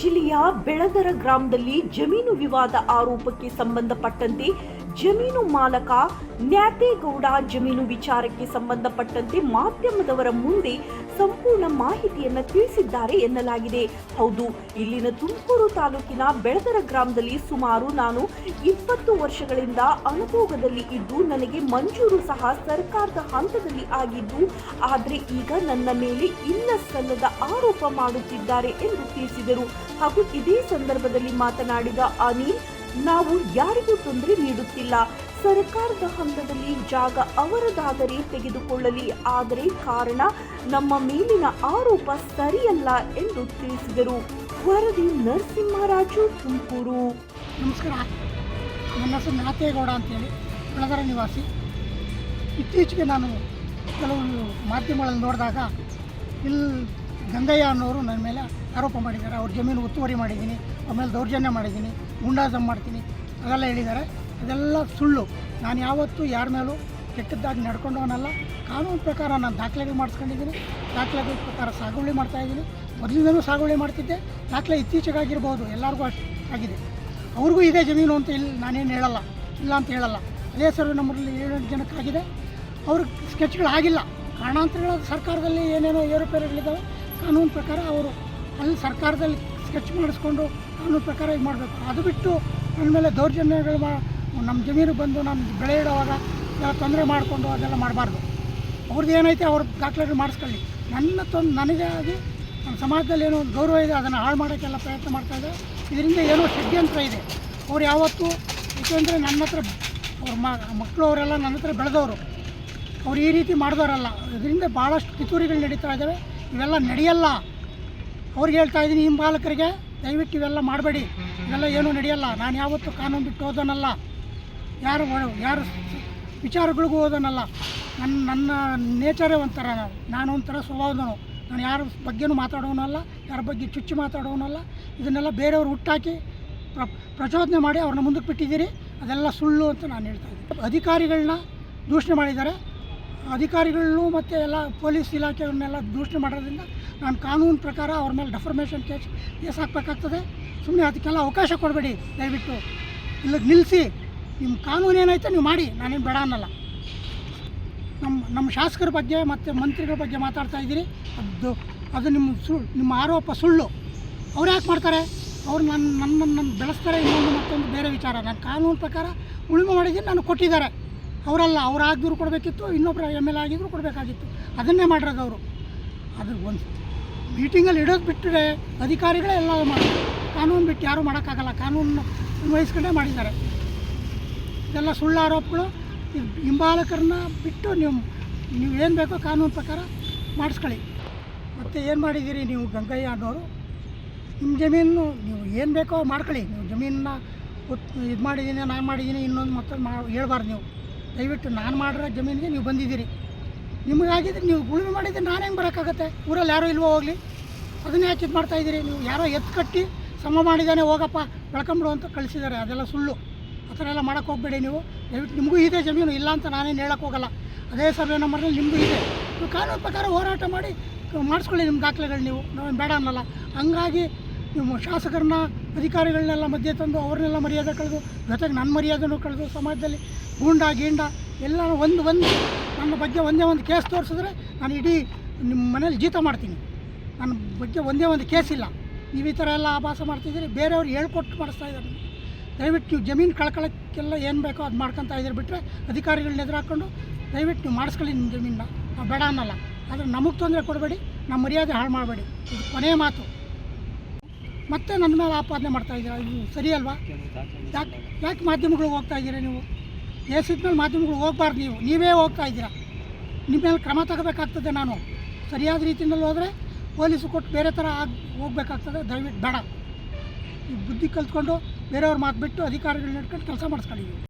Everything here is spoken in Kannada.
ಜಿಲ್ಲೆಯ ಬೆಳದರ ಗ್ರಾಮದಲ್ಲಿ ಜಮೀನು ವಿವಾದ ಆರೋಪಕ್ಕೆ ಸಂಬಂಧಪಟ್ಟಂತೆ ಜಮೀನು ಮಾಲಕ ನ್ಯಾತೇಗೌಡ ಜಮೀನು ವಿಚಾರಕ್ಕೆ ಸಂಬಂಧಪಟ್ಟಂತೆ ಮಾಧ್ಯಮದವರ ಮುಂದೆ ಸಂಪೂರ್ಣ ಮಾಹಿತಿಯನ್ನು ತಿಳಿಸಿದ್ದಾರೆ ಎನ್ನಲಾಗಿದೆ. ಹೌದು, ಇಲ್ಲಿನ ತುಮಕೂರು ತಾಲೂಕಿನ ಬೆಳದರ ಗ್ರಾಮದಲ್ಲಿ ಸುಮಾರು ನಾನು ಇಪ್ಪತ್ತು ವರ್ಷಗಳಿಂದ ಅನುಭೋಗದಲ್ಲಿ ಇದ್ದು, ನನಗೆ ಮಂಜೂರು ಸಹ ಸರ್ಕಾರದ ಹಂತದಲ್ಲಿ ಆಗಿದ್ದು, ಆದರೆ ಈಗ ನನ್ನ ಮೇಲೆ ಇಲ್ಲ ಸಲ್ಲದ ಆರೋಪ ಮಾಡುತ್ತಿದ್ದಾರೆ ಎಂದು ತಿಳಿಸಿದರು. ಹಾಗೂ ಇದೇ ಸಂದರ್ಭದಲ್ಲಿ ಮಾತನಾಡಿದ ಅನಿಲ್ ನಾವು ಯಾರಿಗೂ ತೊಂದರೆ ನೀಡುತ್ತಿಲ್ಲ. ಸರ್ಕಾರದ ಹಂತದಲ್ಲಿ ಜಾಗ ಅವರದಾದರೆ ತೆಗೆದುಕೊಳ್ಳಲಿ. ಆದರೆ ಕಾರಣ ನಮ್ಮ ಮೇಲಿನ ಆರೋಪ ಸರಿಯಲ್ಲ ಎಂದು ತಿಳಿಸಿದರು. ವರದಿ ನರಸಿಂಹರಾಜು, ತುಮಕೂರು. ನಮಸ್ಕಾರ. ನನ್ನ ಹೆಸರು ನಾತೇಗೌಡ ಅಂತೇಳಿ. ಬೆಳಗರ ನಿವಾಸಿ. ಇತ್ತೀಚೆಗೆ ನಾನು ಕೆಲವು ಮಾಧ್ಯಮಗಳಲ್ಲಿ ನೋಡಿದಾಗ, ಇಲ್ಲಿ ಗಂಗಯ್ಯ ಅನ್ನೋರು ನನ್ನ ಮೇಲೆ ಆರೋಪ ಮಾಡಿದ್ದಾರೆ. ಅವ್ರ ಜಮೀನು ಒತ್ತುವರಿ ಮಾಡಿದ್ದೀನಿ ಆಮೇಲೆ ದೌರ್ಜನ್ಯ ಮಾಡಿದ್ದೀನಿ ಗುಂಡಾಜಮ್ ಮಾಡ್ತೀನಿ. ಅದೆಲ್ಲ ಹೇಳಿದ್ದಾರೆ. ಅದೆಲ್ಲ ಸುಳ್ಳು. ನಾನು ಯಾವತ್ತೂ ಯಾರ ಮೇಲೂ ಕೆಟ್ಟದ್ದಾಗಿ ನಡ್ಕೊಂಡವನಲ್ಲ. ಕಾನೂನು ಪ್ರಕಾರ ನಾನು ದಾಖಲೆಗಳು ಮಾಡಿಸ್ಕೊಂಡಿದ್ದೀನಿ. ದಾಖಲೆಗಳ ಪ್ರಕಾರ ಸಾಗುವಳಿ ಮಾಡ್ತಾಯಿದ್ದೀನಿ ಮೊದಲಿಂದನೂ ಸಾಗುವಳಿ ಮಾಡ್ತಿದ್ದೆ. ದಾಖಲೆ ಇತ್ತೀಚೆಗಾಗಿರ್ಬೋದು. ಎಲ್ಲರಿಗೂ ಅಷ್ಟು ಆಗಿದೆ. ಅವ್ರಿಗೂ ಇದೇ ಜಮೀನು ಅಂತ ಇಲ್ಲಿ ನಾನೇನು ಹೇಳಲ್ಲ. ಇಲ್ಲ ಅಂತ ಹೇಳಲ್ಲ. ಅದೇ ಸರ್ವೆ ನಮ್ಮಲ್ಲಿ ಏಳೆಂಟು ಜನಕ್ಕಾಗಿದೆ. ಅವ್ರಿಗೆ ಸ್ಕೆಚ್ಗಳು ಆಗಿಲ್ಲ. ಕಾರಣಾಂತರಗಳ ಸರ್ಕಾರದಲ್ಲಿ ಏನೇನೋ ಏರುಪೇರುಗಳಿದ್ದಾವೆ. ಕಾನೂನು ಪ್ರಕಾರ ಅವರು ಅಲ್ಲಿ ಸರ್ಕಾರದಲ್ಲಿ ಸ್ಕೆಚ್ ಮಾಡಿಸ್ಕೊಂಡು ಕಾನೂನು ಪ್ರಕಾರ ಇದು ಮಾಡಬೇಕು. ಅದು ಬಿಟ್ಟು ನನ್ನ ಮೇಲೆ ದೌರ್ಜನ್ಯಗಳು ನಮ್ಮ ಜಮೀನು ಬಂದು ನಮ್ಮ ಬೆಳೆ ಇಡೋವಾಗ ಎಲ್ಲ ತೊಂದರೆ ಮಾಡಿಕೊಂಡು ಅದೆಲ್ಲ ಮಾಡಬಾರ್ದು. ಅವ್ರದ್ದು ಏನೈತೆ ಅವ್ರ ದಾಖಲೆಗಳು ಮಾಡಿಸ್ಕೊಳ್ಳಿ. ನನ್ನ ತೊಂದು ನನಗೆ ಆಗಿ ನಮ್ಮ ಸಮಾಜದಲ್ಲಿ ಏನೋ ಒಂದು ಗೌರವ ಇದೆ, ಅದನ್ನು ಹಾಳು ಮಾಡೋಕ್ಕೆಲ್ಲ ಪ್ರಯತ್ನ ಮಾಡ್ತಾ ಇದ್ದಾರೆ ಇದರಿಂದ ಏನೋ ಷಡ್ಯಂತ್ರ ಇದೆ. ಅವ್ರು ಯಾವತ್ತೂ ಏಕೆಂದರೆ ನನ್ನ ಹತ್ರ ಅವ್ರ ಮಕ್ಕಳು ಅವರೆಲ್ಲ ನನ್ನ ಹತ್ರ ಬೆಳೆದವರು. ಅವ್ರು ಈ ರೀತಿ ಮಾಡಿದವರಲ್ಲ. ಇದರಿಂದ ಭಾಳಷ್ಟು ಕಿತೂರಿಗಳು ನಡೀತಾ ಇದ್ದಾವೆ. ಇವೆಲ್ಲ ನಡೆಯಲ್ಲ. ಅವ್ರಿಗೆ ಹೇಳ್ತಾ ಇದ್ದೀನಿ ಹಿಂಬಾಲಕರಿಗೆ ದಯವಿಟ್ಟು ಇವೆಲ್ಲ ಮಾಡಬೇಡಿ. ಇವೆಲ್ಲ ಏನೂ ನಡೆಯಲ್ಲ. ನಾನು ಯಾವತ್ತೂ ಕಾನೂನು ಬಿಟ್ಟು ಹೋದನಲ್ಲ. ಯಾರು ಯಾರು ವಿಚಾರಗಳಿಗೂ ಹೋದನಲ್ಲ. ನನ್ನ ನನ್ನ ನೇಚರೇ ಒಂಥರ ನಾನು ನಾನು ಒಂಥರ ಸ್ವಭಾವದವನು. ನಾನು ಯಾರ ಬಗ್ಗೆನೂ ಮಾತಾಡೋನಲ್ಲ ಯಾರ ಬಗ್ಗೆ ಚುಚ್ಚು ಮಾತಾಡೋನಲ್ಲ ಇದನ್ನೆಲ್ಲ ಬೇರೆಯವ್ರು ಹುಟ್ಟಾಕಿ ಪ್ರ, ಪ್ರಚೋದನೆ ಮಾಡಿ ಅವ್ರನ್ನ ಮುಂದಕ್ಕೆ ಬಿಟ್ಟಿದ್ದೀರಿ. ಅದೆಲ್ಲ ಸುಳ್ಳು ಅಂತ ನಾನು ಹೇಳ್ತಾ ಇದ್ದೀನಿ. ಅಧಿಕಾರಿಗಳನ್ನ ದೂಷಣೆ ಮಾಡಿದ್ದಾರೆ. ಅಧಿಕಾರಿಗಳನ್ನು ಮತ್ತು ಎಲ್ಲ ಪೊಲೀಸ್ ಇಲಾಖೆಗಳನ್ನೆಲ್ಲ ದೂಷಣೆ ಮಾಡೋದ್ರಿಂದ ನಾನು ಕಾನೂನು ಪ್ರಕಾರ ಅವ್ರ ಮೇಲೆ ಡೆಫರ್ಮೇಷನ್ ಕೇಸ್ ಕೇಸ್ ಹಾಕಬೇಕಾಗ್ತದೆ. ಸುಮ್ಮನೆ ಅದಕ್ಕೆಲ್ಲ ಅವಕಾಶ ಕೊಡಬೇಡಿ, ದಯವಿಟ್ಟು. ಇಲ್ಲ, ನಿಲ್ಲಿಸಿ. ನಿಮ್ಮ ಕಾನೂನು ಏನೈತೆ ನೀವು ಮಾಡಿ, ನಾನೇನು ಬೇಡ ಅನ್ನಲ್ಲ. ನಮ್ಮ ನಮ್ಮ ಶಾಸಕರ ಬಗ್ಗೆ ಮತ್ತು ಮಂತ್ರಿಗಳ ಬಗ್ಗೆ ಮಾತಾಡ್ತಾ ಇದ್ದೀರಿ. ಅದು ಅದು ನಿಮ್ಮ ಸುಳ್ಳು ನಿಮ್ಮ ಆರೋಪ ಸುಳ್ಳು. ಅವ್ರು ಯಾಕೆ ಮಾಡ್ತಾರೆ? ಅವ್ರು ನನ್ನ ನನ್ನನ್ನು ನನ್ನ ಬೆಳೆಸ್ತಾರೆ ಇನ್ನೊಂದು ಮತ್ತೊಂದು ಬೇರೆ ವಿಚಾರ. ನಾನು ಕಾನೂನು ಪ್ರಕಾರ ಉಳುಮೆ ಮಾಡಿದ್ದೀನಿ, ನಾನು ಕೊಟ್ಟಿದ್ದಾರೆ. ಅವರಲ್ಲ, ಅವ್ರು ಆಗಿದ್ರು ಕೊಡಬೇಕಿತ್ತು ಇನ್ನೊಬ್ಬರು ಎಂ ಎಲ್ ಆಗಿದ್ರು ಕೊಡಬೇಕಾಗಿತ್ತು. ಅದನ್ನೇ ಮಾಡಿರೋದು ಅವರು. ಅದು ಒಂದು ಮೀಟಿಂಗಲ್ಲಿ ಇಡೋದು ಬಿಟ್ಟರೆ ಅಧಿಕಾರಿಗಳೇ ಎಲ್ಲ ಮಾಡೋದು ಕಾನೂನು ಬಿಟ್ಟು ಯಾರೂ ಮಾಡೋಕ್ಕಾಗಲ್ಲ. ಕಾನೂನು ವಹಿಸ್ಕೊಂಡೇ ಮಾಡಿದ್ದಾರೆ. ಇದೆಲ್ಲ ಸುಳ್ಳು ಆರೋಪಗಳು ಹಿಂಬಾಲಕರನ್ನ ಬಿಟ್ಟು ನೀವು ನೀವು ಏನು ಬೇಕೋ ಕಾನೂನು ಪ್ರಕಾರ ಮಾಡಿಸ್ಕೊಳ್ಳಿ. ಮತ್ತು ಏನು ಮಾಡಿದ್ದೀರಿ ನೀವು ಗಂಗಯ್ಯ ಅನ್ನೋರು? ನಿಮ್ಮ ಜಮೀನು ನೀವು ಏನು ಬೇಕೋ ಮಾಡ್ಕೊಳ್ಳಿ. ನೀವು ಜಮೀನನ್ನ ಇದು ಮಾಡಿದ್ದೀನಿ ನಾನು ಮಾಡಿದ್ದೀನಿ ಇನ್ನೊಂದು ಮತ್ತೊಂದು ಮಾ ಹೇಳ್ಬಾರ್ದು ನೀವು. ದಯವಿಟ್ಟು ನಾನು ಮಾಡಿರೋ ಜಮೀನಿಗೆ ನೀವು ಬಂದಿದ್ದೀರಿ. ನಿಮಗಾಗಿದ್ರೆ ನೀವು ಉಳುಮೆ ಮಾಡಿದ್ರೆ ನಾನು ಹೆಂಗೆ ಬರೋಕ್ಕಾಗತ್ತೆ? ಊರಲ್ಲಿ ಯಾರೋ ಇಲ್ವೋ ಹೋಗಲಿ? ಅದನ್ನೇ ಯಾಕೆ ಇದು ಮಾಡ್ತಾಯಿದ್ದೀರಿ ನೀವು ಯಾರೋ ಎತ್ತು ಕಟ್ಟಿ ಸಮ ಮಾಡಿದ್ದಾನೆ ಹೋಗಪ್ಪ, ಬೆಳ್ಕೊಂಬಿಡು ಅಂತ ಕಳಿಸಿದ್ದಾರೆ. ಅದೆಲ್ಲ ಸುಳ್ಳು. ಆ ಥರ ಎಲ್ಲ ಮಾಡೋಕ್ಕೆ ಹೋಗಬೇಡಿ ನೀವು. ದಯವಿಟ್ಟು ನಿಮಗೂ ಇದೆ ಜಮೀನು ಇಲ್ಲ ಅಂತ ನಾನೇನು ಹೇಳಕ್ಕೆ ಹೋಗಲ್ಲ. ಅದೇ ಸರ್ವೆ ನಂಬರ್ನಲ್ಲಿ ನಿಮಗೂ ಇದೆ. ನೀವು ಕಾನೂನು ಪ್ರಕಾರ ಹೋರಾಟ ಮಾಡಿ, ಮಾಡಿಸ್ಕೊಳ್ಳಿ ನಿಮ್ಮ ದಾಖಲೆಗಳು ನೀವು. ನಾವೇನು ಬೇಡ ಅನ್ನಲ್ಲ. ಹಂಗಾಗಿ ನಿಮ್ಮ ಶಾಸಕರನ್ನ ಅಧಿಕಾರಿಗಳನ್ನೆಲ್ಲ ಮಧ್ಯೆ ತಂದು ಅವ್ರನ್ನೆಲ್ಲ ಮರ್ಯಾದೆ ಕಳೆದು, ಜೊತೆಗೆ ನನ್ನ ಮರ್ಯಾದೆನೂ ಕಳೆದು ಸಮಾಜದಲ್ಲಿ ಗೂಂಡ, ಗೀಂಡ ಎಲ್ಲ ಒಂದು ಒಂದು ನನ್ನ ಬಗ್ಗೆ ಒಂದೇ ಒಂದು ಕೇಸ್ ತೋರಿಸಿದ್ರೆ ನಾನು ಇಡೀ ನಿಮ್ಮ ಮನೇಲಿ ಜೀತ ಮಾಡ್ತೀನಿ. ನನ್ನ ಬಗ್ಗೆ ಒಂದೇ ಒಂದು ಕೇಸ್ ಇಲ್ಲ. ನೀವು ಈ ಥರ ಎಲ್ಲ ಆಭಾಸ ಮಾಡ್ತಿದ್ದೀರಿ, ಬೇರೆಯವ್ರು ಹೇಳ್ಕೊಟ್ಟು ಮಾಡಿಸ್ತಾ ಇದ್ದಾರೆ. ದಯವಿಟ್ಟು ನೀವು ಜಮೀನು ಕಳ್ಕೊಳ್ಳೋಕ್ಕೆಲ್ಲ ಏನು ಬೇಕೋ ಅದು ಮಾಡ್ಕೊತಾ ಇದ್ದೀರಿ ಬಿಟ್ಟರೆ ಅಧಿಕಾರಿಗಳನ್ನ ಎದುರಾಕೊಂಡು ದಯವಿಟ್ಟು ನೀವು ಮಾಡಿಸ್ಕೊಳ್ಳಿ ನಿಮ್ಮ ಜಮೀನನ್ನ. ಬೇಡ ಅನ್ನೋಲ್ಲ. ಆದರೆ ನಮಗೆ ತೊಂದರೆ ಕೊಡಬೇಡಿ ನಮ್ಮ ಮರ್ಯಾದೆ ಹಾಳು ಮಾಡಬೇಡಿ. ಇದು ಕೊನೆಯ ಮಾತು. ಮತ್ತೆ ನನ್ನ ಮೇಲೆ ಆಪಾದನೆ ಮಾಡ್ತಾ ಇದ್ದೀರಾ? ಇದು ಸರಿ ಅಲ್ವಾ? ಯಾಕೆ ಯಾಕೆ ಮಾಧ್ಯಮಗಳಿಗೆ ಹೋಗ್ತಾ ಇದ್ದೀರಾ ನೀವು? ಎಸಿದ ಮೇಲೆ ಮಾಧ್ಯಮಗಳಿಗೆ ಹೋಗ್ಬಾರ್ದು ನೀವು. ನೀವೇ ಹೋಗ್ತಾ ಇದ್ದೀರಾ? ನಿಮ್ಮ ಮೇಲೆ ಕ್ರಮ ತಗೋಬೇಕಾಗ್ತದೆ ನಾನು. ಸರಿಯಾದ ರೀತಿಯಲ್ಲಿ ಹೋದರೆ ಪೊಲೀಸು ಕೊಟ್ಟು ಬೇರೆ ಥರ ಆಗಿ ಹೋಗ್ಬೇಕಾಗ್ತದೆ. ದಯವಿಟ್ಟು ಬೇಡ. ಈ ಬುದ್ಧಿ ಕಲ್ತ್ಕೊಂಡು ಬೇರೆಯವ್ರ ಮಾತು ಬಿಟ್ಟು ಅಧಿಕಾರಿಗಳನ್ನ ಇಟ್ಕೊಂಡು ಕೆಲಸ ಮಾಡಿಸ್ಕೊಂಡಿದ್ದೀವಿ